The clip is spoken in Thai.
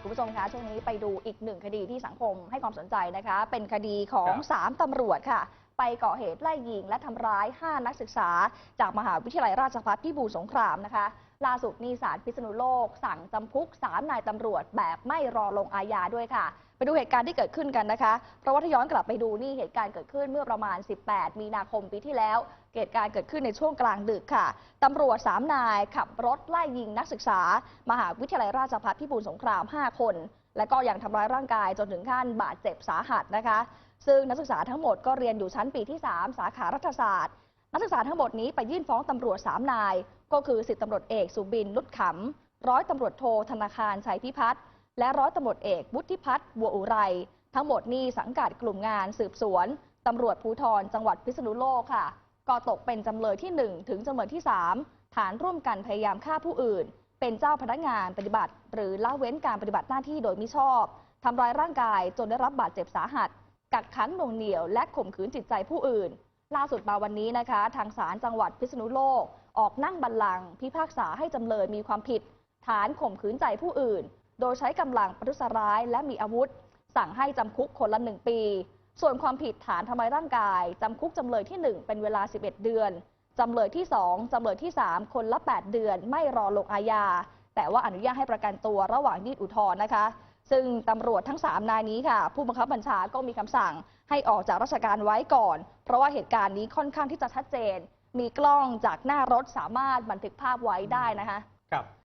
คุณผู้ชมคะช่วงนี้ไปดูอีกหนึ่งคดีที่สังคมให้ความสนใจนะคะ เป็นคดีของครับ3ตำรวจค่ะ ไปก่อเหตุไล่ยิง และทำร้าย 5 นักศึกษา จากมหาวิทยาลัยราชภัฏพิบูลสงครามนะคะล่าสุดนี่ศาลพิษณุโลก สั่งจำคุก 3 นายตำรวจแบบไม่รอลงอาญาด้วยค่ะ ไปดูเหตุการณ์ที่เกิดขึ้นกันนะคะ เพราะว่าถ้าย้อนกลับไปดูนี่เหตุการณ์เกิดขึ้นเมื่อประมาณ 18 มีนาคมปีที่แล้ว เหตุการณ์เกิดขึ้นในช่วงกลางดึกค่ะตำรวจ 3 นายขับรถไล่ยิงนักศึกษา มหาวิทยาลัยราชภัฏพิบูลสงคราม 5 คน และก็ยังทำร้ายร่างกายจนถึงขั้นบาดเจ็บสาหัสนะคะ ซึ่งนักศึกษาทั้งหมดก็เรียนอยู่ชั้นปีที่ 3 สาขารัฐศาสตร์ นักศึกษาทั้งหมดนี้ไปยื่นฟ้องตำรวจ 3 นาย ก็คือสิบตำรวจเอกสุบินนุชขำร้อยตำรวจโทธนาคารชัยพิพัฒน์และร้อยตำรวจเอกวุฒิพัฒน์บัวอุไร ทั้งหมดนี้สังกัดกลุ่มงานสืบสวนตำรวจภูธรจังหวัดพิษณุโลกค่ะ ก็ตกเป็นจำเลยที่ 1 ถึงจำเลยที่ 3 ฐานร่วมกันพยายามฆ่าผู้อื่น เป็นเจ้าพนักงานปฏิบัติ หรือละเว้นการปฏิบัติหน้าที่โดยมิชอบทำร้ายร่างกายจนได้รับบาดเจ็บสาหัส กักขังหน่วงเหนี่ยว และข่มขืนจิตใจผู้อื่น ล่าสุดมาวันนี้นะคะ ทางศาลจังหวัดพิษณุโลก ออกนั่งบัลลังก์พิพากษาให้จำเลยมีความผิด ฐานข่มขืนใจผู้อื่น โดยใช้กำลังประทุษร้ายและมีอาวุธ สั่งให้จำคุกคนละหนึ่งปี ส่วนความผิดฐานทำร้ายร่างกายจำคุกจำเลยที่ 1 เป็นเวลา 11 เดือนจำเลยที่ 2จำเลยที่ 3 คนละ 8 เดือน ไม่รอลงอาญาแต่ว่าอนุญาตให้ประกันตัวระหว่างยื่นอุทธรณ์นะคะ ซึ่งตำรวจทั้ง 3 นายนี้ค่ะ ผู้บังคับบัญชาก็มีคำสั่งให้ออกจากราชการไว้ก่อน เพราะว่าเหตุการณ์นี้ค่อนข้างที่จะชัดเจน มีกล้องจากหน้ารถสามารถบันทึกภาพไว้ได้นะคะ ครับ